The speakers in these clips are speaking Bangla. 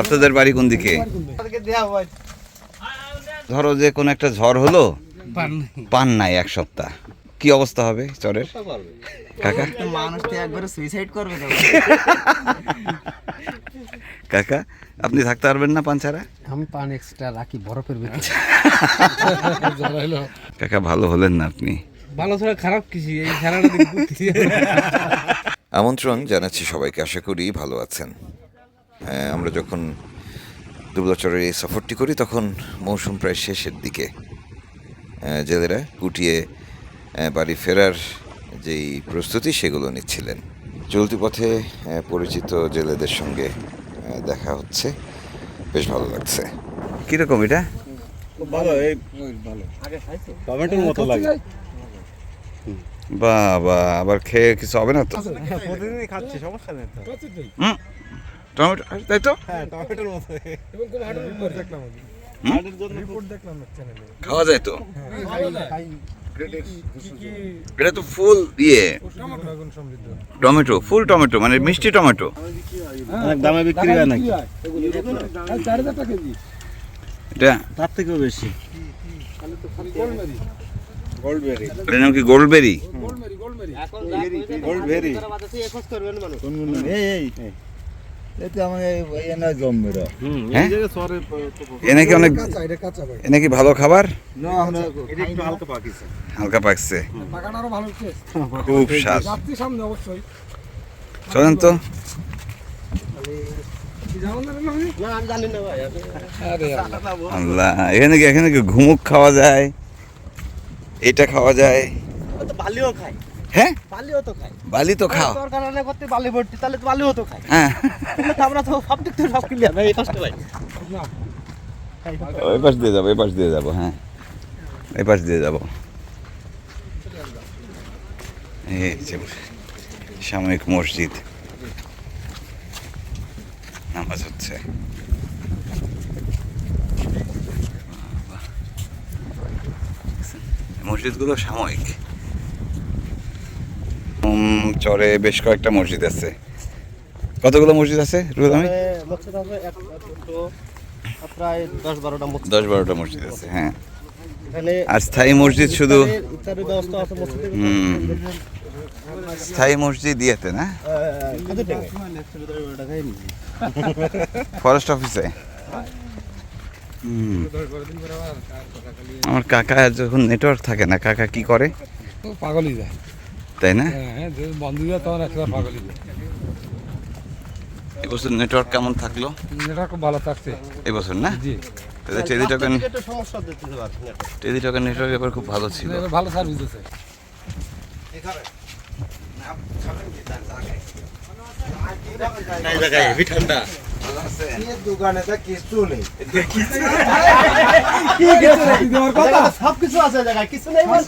আপনাদের বাড়ি কোন দিকে? ধরো যে কোনো একটা ঝড় হলো পান নাই। এক সপ্তাহ। কি অবস্থা হবে চরের কাকা? মানুষ তো একবারে সুইসাইড করবে কাকা আপনি থাকতে পারবেন না পান ছাড়া? আমি পান এক্সট্রা রাখি বরফের ভিতরে। কাকা ভালো হলেন না আপনি। ভালো ছাড়া খারাপ কিছু এই খেলাটা আমন্ত্রণ জানাচ্ছি সবাইকে আশা করি ভালো আছেন। আমরা যখন দুবলাচরের এই সফরটি করি তখন মৌসুম প্রায় শেষের দিকে জেলেরা কুটিয়ে বাড়ি ফেরার যেই প্রস্তুতি সেগুলো নিচ্ছিলেন। চলতি পথে পরিচিত জেলেদের সঙ্গে দেখা হচ্ছে। বেশ ভালো লাগছে। কীরকম এটা? ভালো এই টমেটোর মতো লাগে। বা বা আবার খেয়ে কিছু হবে না তো? প্রতিদিনই খাচ্ছি সমস্যা নেই তো। হুম, টমেটো তাই তো? হ্যাঁ টমেটোর মতো। হার্টের জন্য খুব- খাওয়া যায় তো? এটা তো ফুল ইয়ে টমেটো? ফুল টমেটো মানে মিষ্টি টমেটো। অনেক দামে বিক্রি হয় নাকি? এটা? তার থেকেও বেশি। গোল্ডবেরি এটার নাম কি গোল্ডবেরি গোল্ডবেরি এই এই এতে আমার এনে জমবে রা হুম হ্যাঁ? এই জায়গায় সরে এ নাকি অনেক এ নাকি ভালো খাবার? হালকা পাকছে। পাকাটারও ভালো টেস্ট খুব স্বাদ। যাত্রী সামনে অবশ্যই। চলেন তো। যেমন ধরেন আপনি না আমি জানি না ভাই আরে আল্লাহ। এখানে কি এখানে কি ঘুমুক খাওয়া যায়? এটা খাওয়া যায়? বালিও খায়। হ্যাঁ? বালিও তো খায়। বালি তো খাও। দরকার না করতে বালি ভর্তি তাহলে তো বালিও তো খায়। হ্যাঁ। আমরা তো সব দিক থেকে সব ক্লিয়ার ভাই এই কষ্ট ভাই। ওই পাশ দিয়ে যাব এই পাশ দিয়ে যাব হ্যাঁ। এই পাশ দিয়ে যাব। এই যে সাময়িক মসজিদ। নামাজ হচ্ছে। মসজিদগুলো সাময়িক। চরে বেশ কয়েকটা মসজিদ আছে। কতগুলো মসজিদ আছে রুহুল আমি দশ বারোটা মসজিদ আছে হ্যাঁ। আর স্থায়ী মসজিদ শুধু। হুম। স্থায়ী মসজিদ ইয়েতে না? ফরেস্ট অফিসে? আমার কাকা যখন নেটওয়ার্ক থাকে না, কাকা কি করে? পাগলই যায়। তাই না? হ্যাঁ হ্যাঁ যে বন্ধু যায় তখন একবার পাগলই। এবছর নেটওয়ার্ক কেমন থাকল? নেটওয়ার্ক ভালো থাকছে। এবছর না? জি। তাহলে টেলিটকের রাস্তা সমস্যা দিতে পারছি না। টেলিটকের নেটওয়ার্ক এবার খুব ভালো ছিল। ভালো সার্ভিস আছে দোকানে তা কিছু নেই সবকিছু আছে জায়গায় কিছু নেই বল।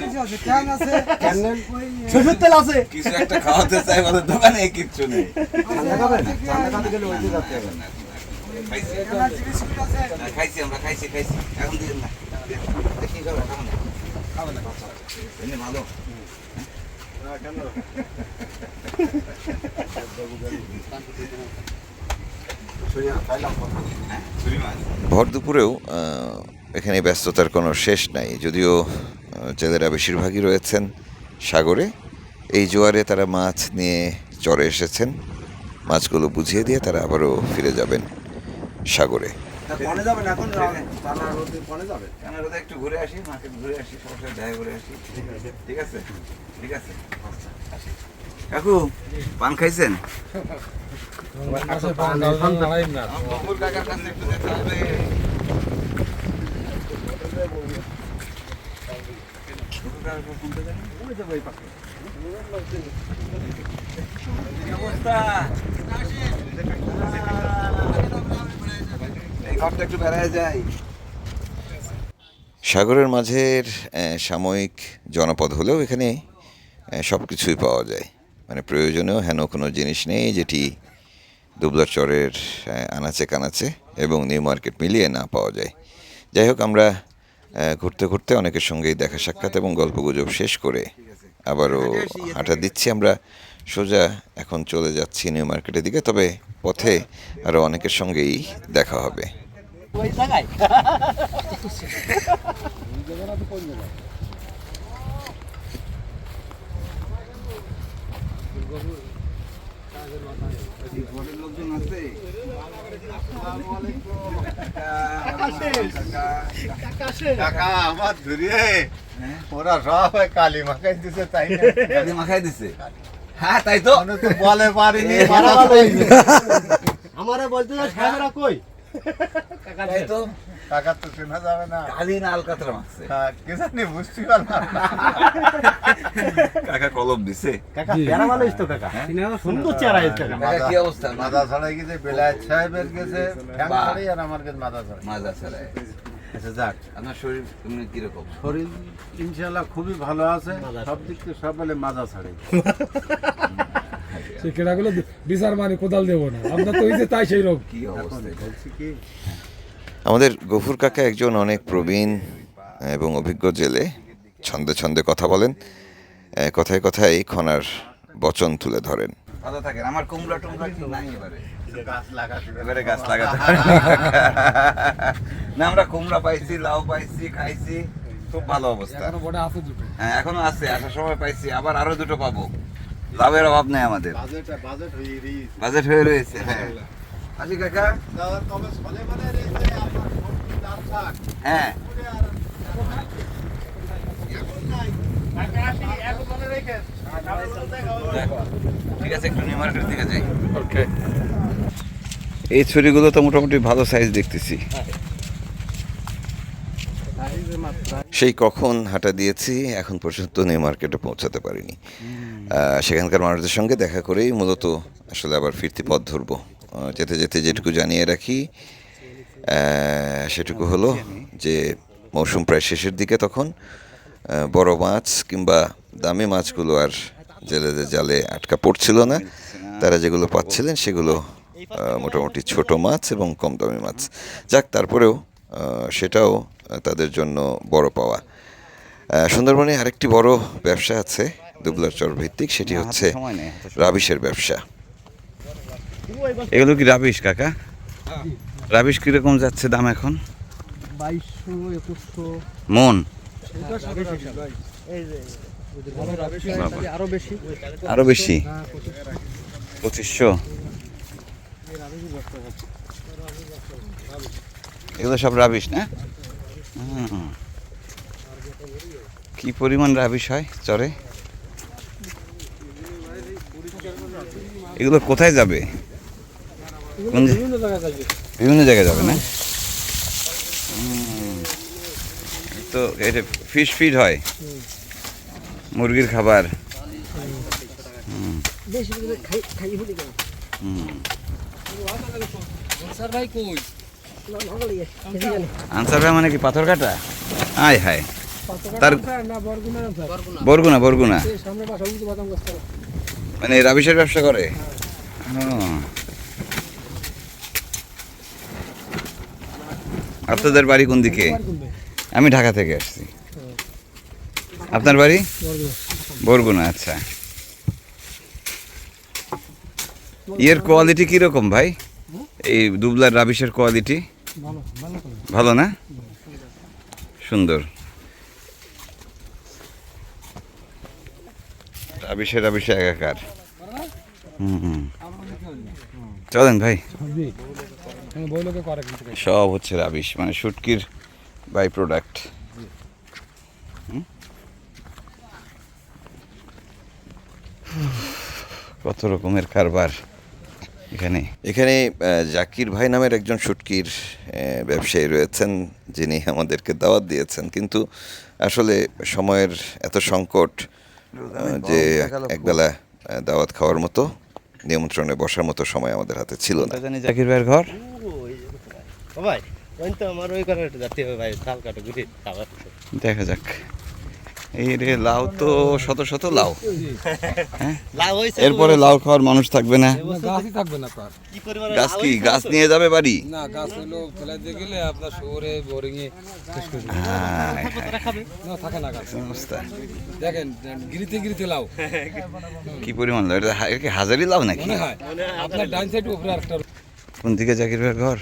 শ্বশুর তেল আছে কিছু একটা খাওয়াতে চাই বলে দোকানে কিচ্ছু নেই ঠান্ডা খাবেন ঠান্ডা খাতে গেলে ওইতে যাতে হবে না খাইছি আমরা খাইছি খাইছি এখন দিয়ে না কি খাবেন খাবেন এমনি ভালো ভর দুপুরেও এখানে ব্যস্ততার কোনো শেষ নাই। যদিও জেলেরা বেশিরভাগই রয়েছেন সাগরে। এই জোয়ারে তারা মাছ নিয়ে চরে এসেছেন। মাছগুলো বুঝিয়ে দিয়ে তারা আবারও ফিরে যাবেন সাগরে। কনে যাবেন এখন? টানা রোদে কনে যাবেন কানাডাতে একটু ঘুরে আসি মার্কেট ঘুরে আসি সবার সাথে দেখা করে আসি। ঠিক আছে। ঠিক আছে? কাকু পান খাইছেন? কাকার কাছে একটু হবে। অবস্থা? সাগরের মাঝের সাময়িক জনপদ হলেও এখানে সব কিছুই পাওয়া যায়। মানে প্রয়োজনেও হেন কোনো জিনিস নেই যেটি দুবলার চরের আনাচে কানাচে এবং নিউ মার্কেট মিলিয়ে না পাওয়া যায়। যাই হোক, আমরা ঘুরতে ঘুরতে অনেকের সঙ্গেই দেখা সাক্ষাৎ এবং গল্পগুজব শেষ করে আবারও হাঁটা দিচ্ছি। আমরা সোজা এখন চলে যাচ্ছি নিউ মার্কেটের দিকে, তবে পথে আরও অনেকের সঙ্গেই দেখা হবে। ওই জায়গায়? ঘরের লোকজন আছে কাকা আমার ধরিয়ে। ওরা সবাই কালি মাখাই দিছে তাই না? মাখাই দিছে? হ্যাঁ তাই তো। আমি তো বলে পারিনি। আমারে বলতে ক্যামেরা কই? তাই তো কাকা তো শোনা যাবে না। কালি না আলকাতরা মাখছে হ্যাঁ, জানি বুঝতে পারলাম কাকা কলম দিছে। কাকা চেহারা ভালো তো কাকা? সুন্দর চেহারা হয়েছে কাকা। কাকা কি অবস্থা? মাথা ছড়াই গেছে বেলায় সাহেবের গেছে ফ্যান ছড়াই আর আমার কাছে মাথা ছড়াই। মাজা ছাড়াই। আচ্ছা যাক। আপনার শরীর এমনি কীরকম? শরীর ইনশাল্লাহ খুবই ভালো আছে। সব দিক থেকে সব বলে মাজা ছাড়ে সে কেনাগুলো বিচার মানে কোদাল দেবো না। আপনার তো হয়েছে তাই সেই রোগ। কি অবস্থা? বলছি কি? আমাদের গফুর কাকা একজন অনেক প্রবীণ এবং অভিজ্ঞ জেলে। ছন্দে ছন্দে কথা বলেন। কথায় কথায় খনার বচন তুলে ধরেন। ভালো থাকেন। আমার কুমড়া টুমড়া কি নাই এবারে? গাছ লাগাতে এবারে গাছ লাগাতে না আমরা কুমড়া পাইছি লাউ পাইছি খাইছি। খুব ভালো অবস্থা। এখনও বড় আছে হ্যাঁ এখনও আছে। আসার সময় পাইছি। আবার আরও দুটো পাবো। লাভের অভাব নেই আমাদের। বাজেট বাজেট হয়ে হয়ে রয়েছে হ্যাঁ। আসি কাকা। মানে হ্যাঁ ঠিক আছে একটু নিউ দিকে যাই। ওকে এই ছুরিগুলো তো মোটামুটি ভালো সাইজ দেখতেছি সেই কখন হাঁটা দিয়েছি এখন পর্যন্ত নিউ মার্কেটে পৌঁছাতে পারিনি। সেখানকার মানুষদের সঙ্গে দেখা করেই মূলত আসলে আবার ফিরতি পথ ধরবো। যেতে যেতে যেটুকু জানিয়ে রাখি সেটুকু হলো যে মৌসুম প্রায় শেষের দিকে তখন বড় মাছ কিংবা দামি মাছগুলো আর জেলেদের জালে আটকা পড়ছিল না। তারা যেগুলো পাচ্ছিলেন সেগুলো মোটামুটি ছোট মাছ এবং কম দামি মাছ। যাক, তারপরেও সেটাও তাদের জন্য বড় পাওয়া। সুন্দরবনে আরেকটি বড় ব্যবসা আছে দুবলার চর ভিত্তিক সেটি হচ্ছে রাবিশের ব্যবসা। এগুলো কি রাবিশ কাকা? রাবিশ কীরকম যাচ্ছে দাম এখন? মন? এই আরও বেশি? পঁচিশশো? এগুলো সব রাবিশ না? হুম। কি পরিমাণ রাবিশ হয় চরে? এগুলো কোথায় যাবে? বিভিন্ন জায়গায় যাবে। বিভিন্ন জায়গায় যাবে না? তো এটা ফিশ ফিড হয়। মুরগির খাবার। বেশি করে খাই খাই হলি কেন? হুম। স্যার আনসার ভাই মানে কি পাথর কাটা? আয় হায়। তার বরগুনা বরগুনা। মানে রাবিশের ব্যবসা করে। আপনাদের বাড়ি কোন দিকে? আমি ঢাকা থেকে আসছি। আপনার বাড়ি? বরগুনা আচ্ছা। ইয়ের কোয়ালিটি কীরকম ভাই? এই দুবলার রাবিশের কোয়ালিটি ভালো না? সুন্দর। রাবিশে রাবিশে একাকার। হুম হুম। চলেন ভাই। সব হচ্ছে রাবিশ মানে শুটকির বাই প্রোডাক্ট কত রকমের কারবার এখানে। এখানে জাকির ভাই নামের একজন শুটকির ব্যবসায়ী রয়েছেন যিনি আমাদেরকে দাওয়াত দিয়েছেন। কিন্তু আসলে সময়ের এত সংকট যে একবেলা দাওয়াত খাওয়ার মতো নিয়ন্ত্রণে বসার মতো সময় আমাদের হাতে ছিল না। জানি জাকির ভাইয়ের ঘর? ভাই ওই তো আমার ওই করে যাতে হবে ভাই কাটে গুটি দেখা যাক। এই রে লাউ তো শত শত লাউ। লাভ এরপরে লাউ খাওয়ার মানুষ থাকবে না। না, থাকবে না তার কি পরিমাণে গাছ কি গাছ নিয়ে যাবে বাড়ি? না গাছ হলো ফেলাইতে গেলে আপনার শহরে বোরিং এ। হায়, কতটা খাবে? না থাকে না গাছ। দেখেন গিরিতে গিরিতে লাউ। কি পরিমাণ লাউ? এটা কি হাজারি লাউ নাকি? আপনার ডাইন সাইড উপরে একটা কোন দিকে জাকির ভাইয়ের ঘর?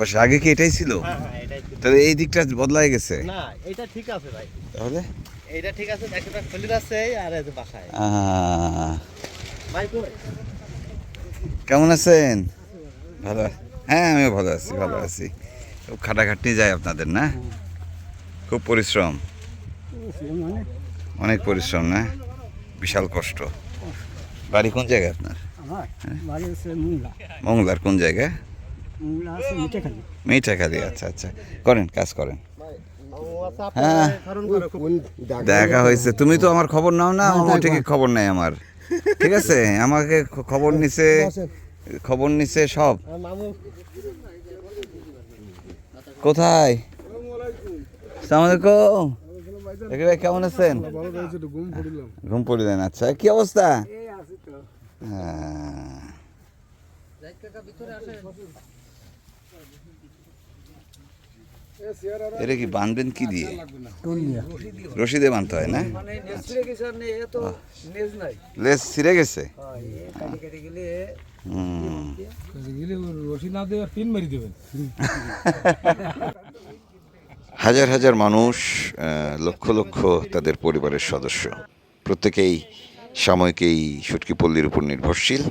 পাশে আগে কি এটাই ছিল? হ্যাঁ, হ্যাঁ, এটাই ঠিক। তাহলে এই দিকটা বদলাই গেছে? না এটা ঠিক আছে ভাই। তাহলে? এইটা ঠিক আছে একটা খুলে আছে আর এই বাসায়। ভাই কেমন আছেন? ভালো হ্যাঁ আমিও ভালো আছি ভালো আছি। খুব খাটাখাটনি যায় আপনাদের না? খুব পরিশ্রম। অনেক পরিশ্রম না? বিশাল কষ্ট। বাড়ি কোন জায়গায় আপনার? মংলার কোন জায়গায় মিঠেখালি আচ্ছা আচ্ছা। করেন কাজ করেন। হ্যাঁ। দেখা হয়েছে। তুমি তো আমার খবর নাও না আমার ঠিক খবর নেই আমার। ঠিক আছে? আমাকে খবর নিছে খবর নিছে সব। কোথায়? সালাম আলাইকুম। দেখি ভাই কেমন আছেন? ঘুম পড়িলেন আচ্ছা। কি অবস্থা? হ্যাঁ। এটা কি বাঁধবেন কি দিয়ে? রশিদে বাঁধতে হয় না? লেস ছিঁড়ে গেছে? হাজার হাজার মানুষ লক্ষ লক্ষ তাদের পরিবারের সদস্য। প্রত্যেকেই সাময়িক এই সুটকিপল্লির উপর নির্ভরশীল।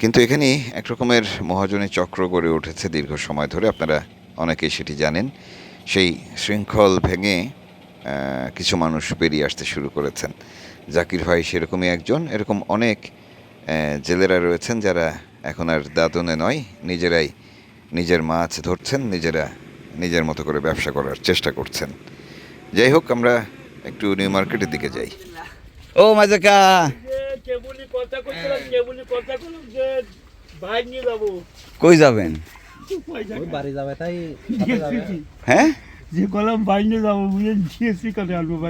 কিন্তু এখানে এক রকমের মহাজনী চক্র গড়ে উঠেছে দীর্ঘ সময় ধরে। আপনারা অনেকেই সেটি জানেন সেই শৃঙ্খল ভেঙে কিছু মানুষ বেরিয়ে আসতে শুরু করেছেন। জাকির ভাই সেরকমই একজন এরকম অনেক জেলেরা রয়েছেন যারা এখন আর দাদনে নয় নিজেরাই নিজের মাছ ধরছেন নিজেরা নিজের মতো করে ব্যবসা করার চেষ্টা করছেন। যাই হোক আমরা একটু নিউ মার্কেটের দিকে যাই। ও মাজাকা! কই যাবেন? বাড়ি যাবে তাই হ্যাঁ? যে কলাম যাব বুঝে জিএসসি আনব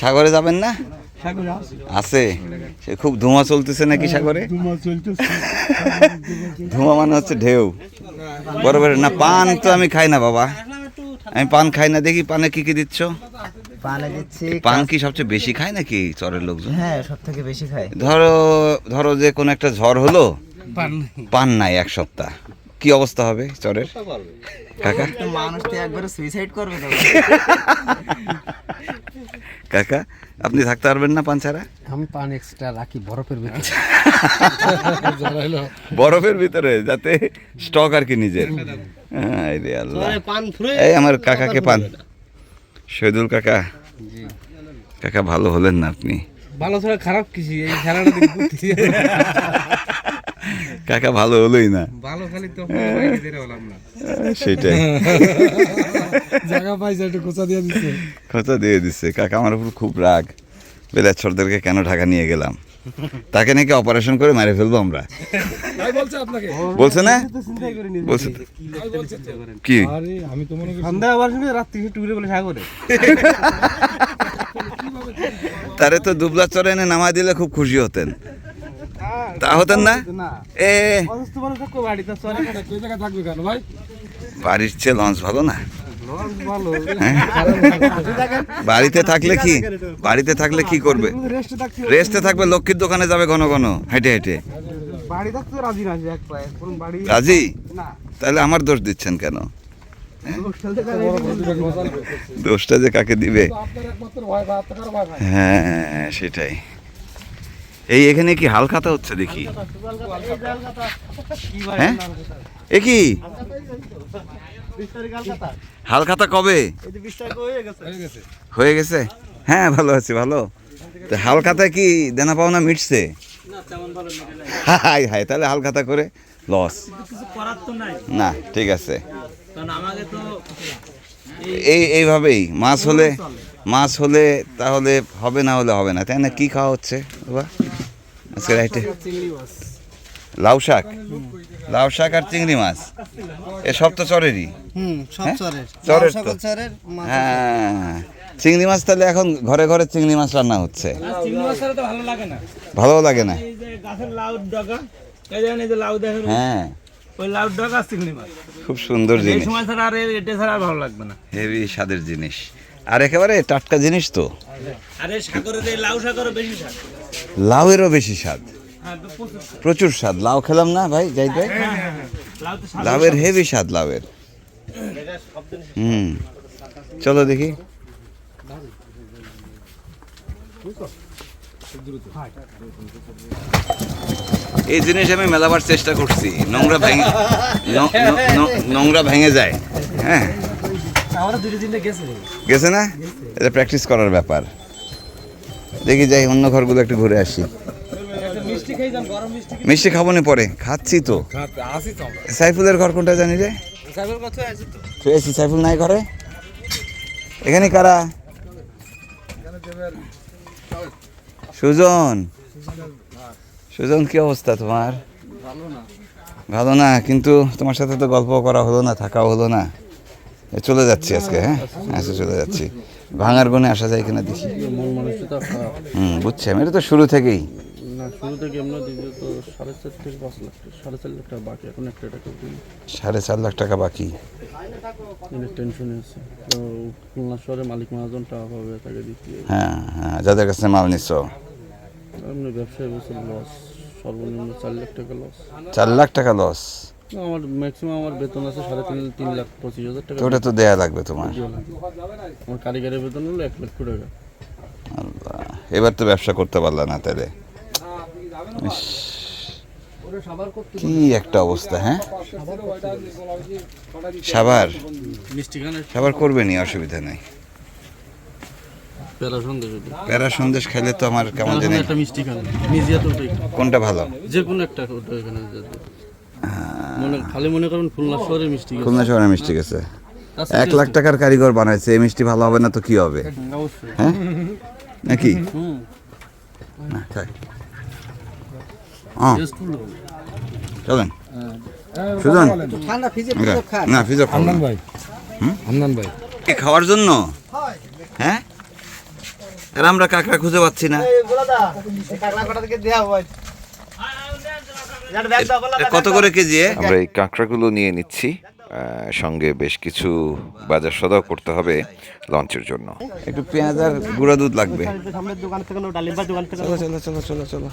সাগরে যাবেন না? সাগরে আছে। সে খুব ধোঁয়া চলতেছে নাকি সাগরে? দু মাস চলতেছে। ধোঁয়া মানে হচ্ছে ঢেউ। বরাবর না পান তো আমি খাই না বাবা। আমি পান খাই না দেখি পানে কি কি দিচ্ছ? পানে দিচ্ছি পান কি সবচেয়ে বেশি খায় নাকি চরের লোকজন? হ্যাঁ সব থেকে বেশি খায়। ধরো ধরো যে কোনো একটা ঝড় হলো পান নাই। এক সপ্তাহ। কি অবস্থা হবে চরের কাকা? মানুষ তো একবারে সুইসাইড করবে কাকা আপনি থাকতে পারবেন না পান ছাড়া? আমি পান এক্সট্রা রাখি বরফের ভিতরে। বরফের ভিতরে যাতে স্টক আর কি নিজের। আল্লাহ। পান এই আমার কাকাকে পান। শহীদুল কাকা। কাকা ভালো হলেন না আপনি। ভালো ছাড়া খারাপ কিছু এই খেলাটা কাকা ভালো হলোই না। ভালো খালি তো হলাম না। সেটাই। জায়গা পাইছে একটু কোচা দিয়ে দিচ্ছে কথা দিয়ে দিচ্ছে কাকা আমার উপর খুব রাগ। বেলাচ্ছরদেরকে কেন ঢাকা নিয়ে গেলাম? তাকে নাকি অপারেশন করে মেরে ফেলব আমরা? বলছে না? বলছে তো। তাই বলছে তো। কি? আমি তো মনে করছি সন্ধ্যা আবার শুনে রাত্রি টুকুরে বলে সাগরে। তারে তো দুবলা চরে এনে নামাই দিলে খুব খুশি হতেন। তা হতেন না? এ। বাড়ির চেয়ে লঞ্চ ভালো না? বাড়িতে থাকলে কি? বাড়িতে থাকলে কি করবে? রেস্টে থাকবে লক্ষ্মীর দোকানে যাবে ঘন ঘন হেঁটে হেঁটে। রাজি তাহলে আমার দোষ দিচ্ছেন কেন? দোষটা যে কাকে দিবে? হ্যাঁ সেটাই। এই এখানে কি হাল খাতা হচ্ছে দেখি? হ্যাঁ? এ কি? বিশ হাল খাতা কবে? হয়ে গেছে? হয়ে, ভালো আছি, ভালো। হাল খাতা কি দেনা পাওনা মিটছে? হাই হাই তাহলে হাল খাতা করে লস না, ঠিক আছে। এই, এইভাবেই, মাছ হলে মাছ হলে তাহলে হবে না হলে হবে না, তাই না? কি খাওয়া হচ্ছে? বাবা? আজকে রাইটে লাউ শাক? লাউ শাক আর চিংড়ি মাছ? এ সব তো চরেরই। হ্যাঁ? চরের। তো। হ্যাঁ। চিংড়ি মাছ তাহলে এখন ঘরে ঘরে চিংড়ি মাছ রান্না হচ্ছে। ভালো লাগে না। ভালো লাগে না। এই যে গাছের লাউ ডগা এই দেখেন লাউ দেখেন হ্যাঁ। ওই লাউ ডগা আর চিংড়ি মাছ। খুব সুন্দর জিনিস। সময় ছাড়া আর এ- এটা ছাড়া আর ভালো লাগবে না। হেভি স্বাদের জিনিস। আর একেবারে টাটকা জিনিস তো। স্বাদ। লাউয়েরও বেশি স্বাদ। হ্যাঁ প্রচুর প্রচুর স্বাদ। লাউ খেলাম না ভাই যাই ভাই লাউ লাউয়ের হেভি স্বাদ লাউয়ের। হুম। চলো দেখি। এই জিনিস আমি মেলাবার চেষ্টা করছি। নোংরা ভেঙে নোংরা ভেঙে যায়। হ্যাঁ। গেছে। গেছে না? এটা প্র্যাকটিস করার ব্যাপার। দেখি যাই অন্য ঘরগুলো একটু ঘুরে আসি। মিষ্টি খাব না পরে খাচ্ছি তো। সাইফুলের ঘর কোনটা জানি রে? সাইফুল নাই ঘরে? এখানে কারা? সুজন। সুজন কি অবস্থা তোমার? ভালো না। কিন্তু তোমার সাথে তো গল্প করা হলো না থাকাও হলো না। চলে যাচ্ছি আজকে হ্যাঁ? আচ্ছা চলে যাচ্ছি। ভাঙার গুণে আসা যায় কিনা দেখি। মন হুম বুঝছি। আমি এটা তো শুরু থেকেই। সাড়ে চার লাখ টাকা বাকি এখন একটা টাকা দিই সাড়ে চার লাখ টাকা বাকি। অনেক টেনশনে আছে। তো খুলনা শহরে মালিক মহাজন টাকা পাবে তাকে হ্যাঁ হ্যাঁ যাদের কাছে মাল নিচ্ছ ব্যবসায় বছর লস সর্বনিম্ন চার লাখ টাকা লস চার লাখ টাকা লস আমার ম্যাক্সিমাম আমার বেতন আছে সাড়ে তিন তিন লাখ পঁচিশ হাজার টাকা। ওটা তো দেয়া লাগবে তোমার। আমার কারিগরের বেতন হলো এক লক্ষ টাকা। এবার তো ব্যবসা করতে পারলা না তাহলে। কি একটা অবস্থা হ্যাঁ? সাবার সাবার করবে নি অসুবিধা নেই। প্যারা সন্দেশ খাইলে তো আমার কেমন জানি। কোনটা ভালো? যে কোনো একটা। মনে খালি মনে করুন খুলনা শহরে মিষ্টি গেছে। খুলনা শহরে মিষ্টি গেছে। এক লাখ টাকার কারিগর বানাইছে এই মিষ্টি ভালো হবে না তো কি হবে? হ্যাঁ? নাকি? হুম। না, থাক। হ্যাঁ চলেন সুজন। না, ফিজা ভাই। খাওয়ার জন্য? হ্যাঁ। আর আমরা কাঁকড়া খুঁজে পাচ্ছি না। কত করে কেজি আমরা এই কাঁকড়াগুলো নিয়ে নিচ্ছি আহ, সঙ্গে বেশ কিছু বাজার সদাও করতে হবে লঞ্চের জন্য। একটু পেঁয়াজ আর গুঁড়া দুধ লাগবে। চলো চলো চলো চলো।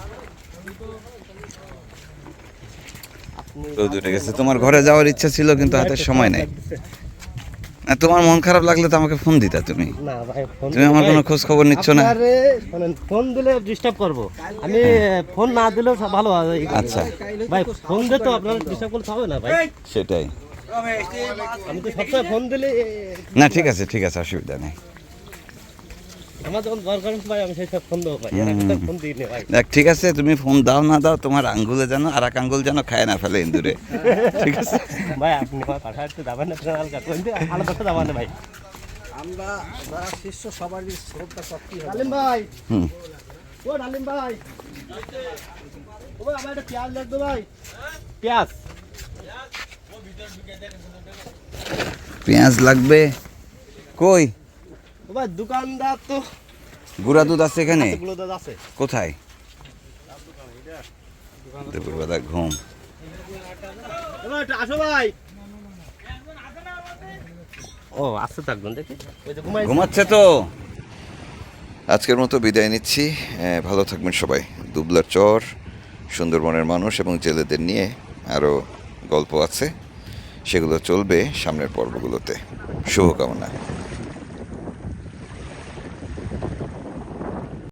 গেছে। তোমার ঘরে যাওয়ার ইচ্ছা ছিল কিন্তু হাতের সময় নেই। না তোমার মন খারাপ লাগলে তো আমাকে ফোন দিতা তুমি। না ভাই ফোন তুমি আমার কোনো খোঁজ খবর নিচ্ছ না? আরে শোনেন, ফোন দিলে ডিস্টার্ব করব। আমি ফোন না দিলেও ভালো হয়। আচ্ছা। ভাই ফোন দে তো আপনার ডিস্টার্ব করতে হবে না ভাই। সেটাই। আমি তো সবসময় ফোন দিলে না ঠিক আছে ঠিক আছে অসুবিধা নেই। দেখ ঠিক আছে তুমি ফোন দাও না দাও তোমার আঙ্গুলে যেন আর এক আঙ্গুল যেন খায় না ফেলে ইন্দুরে। ঠিক আছে? ভাই আপনি ভাই আমরা যারা শিষ্য সবারই শ্রদ্ধা শক্তি ডালিম ভাই। ও ডালিম ভাই। ও ভাই আমার একটা পেঁয়াজ লাগবে ভাই। পেঁয়াজ? পেঁয়াজ লাগবে? কই? ভাই দোকানদার তো গুঁড়া দুধ আছে এখানে? আছে। কোথায়? দুপুরবেলা ঘুম। ও আসো ভাই। ও আসতে থাকবেন দেখি। ঘুমাচ্ছে তো। আজকের মতো বিদায় নিচ্ছি। ভালো থাকবেন সবাই। দুবলার চর সুন্দরবনের মানুষ এবং জেলেদের নিয়ে আরও গল্প আছে। সেগুলো চলবে সামনের পর্বগুলোতে। শুভকামনা।